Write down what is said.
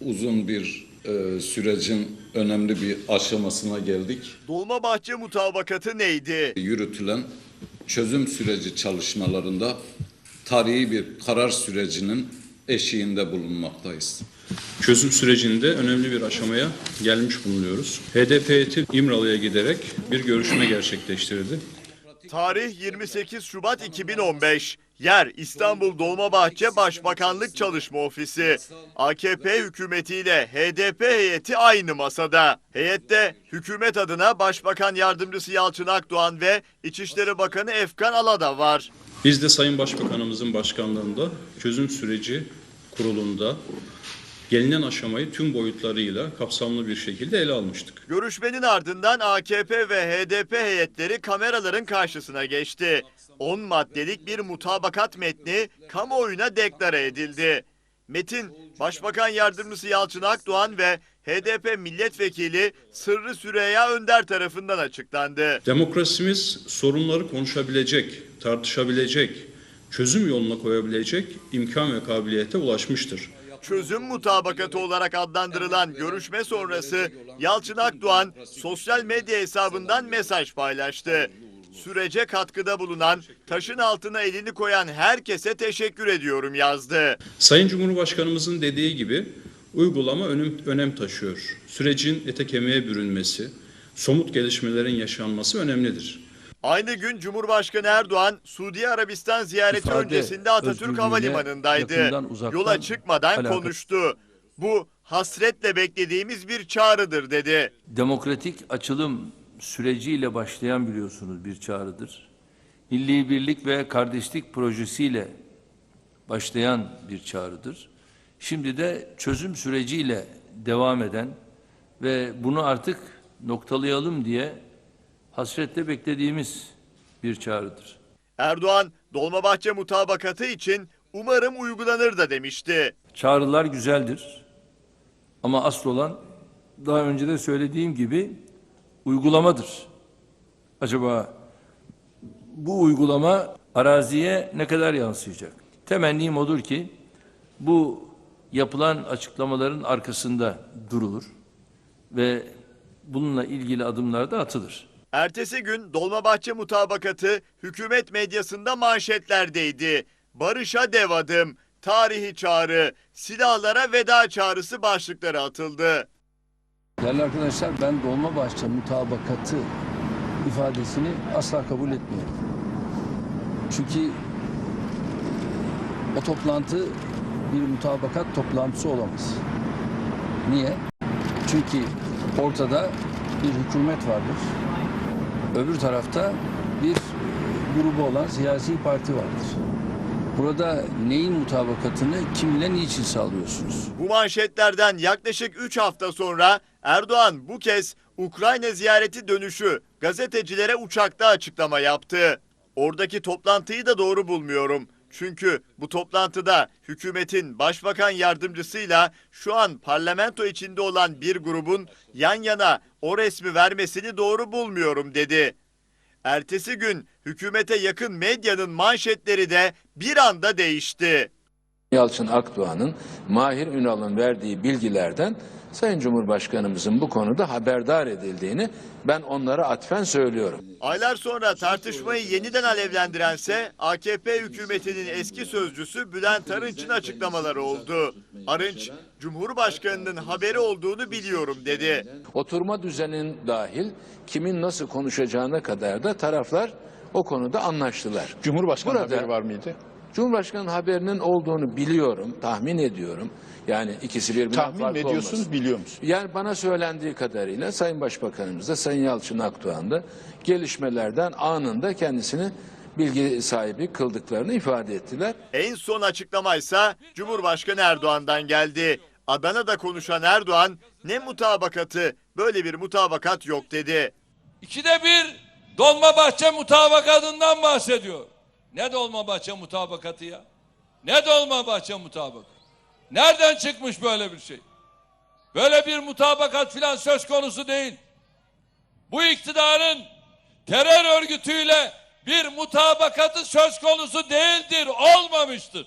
Uzun bir e, sürecin önemli bir aşamasına geldik. Dolmabahçe mutabakatı neydi? Yürütülen çözüm süreci çalışmalarında tarihi bir karar sürecinin eşiğinde bulunmaktayız. Çözüm sürecinde önemli bir aşamaya gelmiş bulunuyoruz. HDP heyeti İmralı'ya giderek bir görüşme gerçekleştirdi. Tarih 28 Şubat 2015. Yer İstanbul Dolmabahçe Başbakanlık Çalışma Ofisi. AKP hükümetiyle HDP heyeti aynı masada. Heyette hükümet adına Başbakan Yardımcısı Yalçın Akdoğan ve İçişleri Bakanı Efkan Alada var. Biz de Sayın Başbakanımızın başkanlığında çözüm süreci kurulunda gelinen aşamayı tüm boyutlarıyla kapsamlı bir şekilde ele almıştık. Görüşmenin ardından AKP ve HDP heyetleri kameraların karşısına geçti. 10 maddelik bir mutabakat metni kamuoyuna deklare edildi. Metin, Başbakan Yardımcısı Yalçın Akdoğan ve HDP Milletvekili Sırrı Süreyya Önder tarafından açıklandı. Demokrasimiz sorunları konuşabilecek, tartışabilecek, çözüm yoluna koyabilecek imkan ve kabiliyete ulaşmıştır. Çözüm mutabakatı olarak adlandırılan görüşme sonrası Yalçın Akdoğan sosyal medya hesabından mesaj paylaştı. Sürece katkıda bulunan, taşın altına elini koyan herkese teşekkür ediyorum yazdı. Sayın Cumhurbaşkanımızın dediği gibi uygulama önem, önem taşıyor. Sürecin ete kemiğe bürünmesi, somut gelişmelerin yaşanması önemlidir. Aynı gün Cumhurbaşkanı Erdoğan Suudi Arabistan ziyareti İfade öncesinde Atatürk Havalimanı'ndaydı. uzaktan Yola çıkmadan alakası- konuştu. Bu hasretle beklediğimiz bir çağrıdır dedi. demokratik açılım süreciyle başlayan biliyorsunuz bir çağrıdır. Milli birlik ve kardeşlik projesiyle başlayan bir çağrıdır. Şimdi de çözüm süreciyle devam eden ve bunu artık noktalayalım diye hasretle beklediğimiz bir çağrıdır. Erdoğan Dolmabahçe mutabakatı için umarım uygulanır da demişti. Çağrılar güzeldir. Ama asıl olan daha önce de söylediğim gibi uygulamadır. Acaba bu uygulama araziye ne kadar yansıyacak? Temennim odur ki bu yapılan açıklamaların arkasında durulur ve bununla ilgili adımlar da atılır. Ertesi gün Dolmabahçe mutabakatı hükümet medyasında manşetlerdeydi. Barış'a dev adım, tarihi çağrı, silahlara veda çağrısı başlıkları atıldı. Değerli arkadaşlar ben Dolmabahçe mutabakatı ifadesini asla kabul etmiyorum. Çünkü o toplantı bir mutabakat toplantısı olamaz. Niye? Çünkü ortada bir hükümet vardır. Öbür tarafta bir grubu olan siyasi parti vardır. Burada neyin mutabakatını kimle niçin sağlıyorsunuz? Bu manşetlerden yaklaşık 3 hafta sonra Erdoğan bu kez Ukrayna ziyareti dönüşü gazetecilere uçakta açıklama yaptı. Oradaki toplantıyı da doğru bulmuyorum. Çünkü bu toplantıda hükümetin başbakan yardımcısıyla şu an parlamento içinde olan bir grubun yan yana o resmi vermesini doğru bulmuyorum dedi. Ertesi gün hükümete yakın medyanın manşetleri de bir anda değişti. Yalçın Akdoğan'ın Mahir Ünal'ın verdiği bilgilerden Sayın Cumhurbaşkanımızın bu konuda haberdar edildiğini ben onlara atfen söylüyorum. Aylar sonra tartışmayı yeniden alevlendirense AKP hükümetinin eski sözcüsü Bülent Arınç'ın açıklamaları oldu. Arınç, Cumhurbaşkanının haberi olduğunu biliyorum dedi. Oturma düzenin dahil kimin nasıl konuşacağına kadar da taraflar o konuda anlaştılar. Cumhurbaşkanı Burada- haberi var mıydı? Cumhurbaşkanı haberinin olduğunu biliyorum, tahmin ediyorum. Yani ikisi birbirinden Tahmin farklı mi ediyorsunuz, olmasın. biliyor musunuz? Yani bana söylendiği kadarıyla Sayın Başbakanımız da Sayın Yalçın Akdoğan da gelişmelerden anında kendisini bilgi sahibi kıldıklarını ifade ettiler. En son açıklamaysa Cumhurbaşkanı Erdoğan'dan geldi. Adana'da konuşan Erdoğan ne mutabakatı böyle bir mutabakat yok dedi. İkide bir Dolmabahçe mutabakatından bahsediyor. Ne Dolmabahçe mutabakatı ya? Ne Dolmabahçe mutabakatı? Nereden çıkmış böyle bir şey? Böyle bir mutabakat filan söz konusu değil. Bu iktidarın terör örgütüyle bir mutabakatı söz konusu değildir, olmamıştır.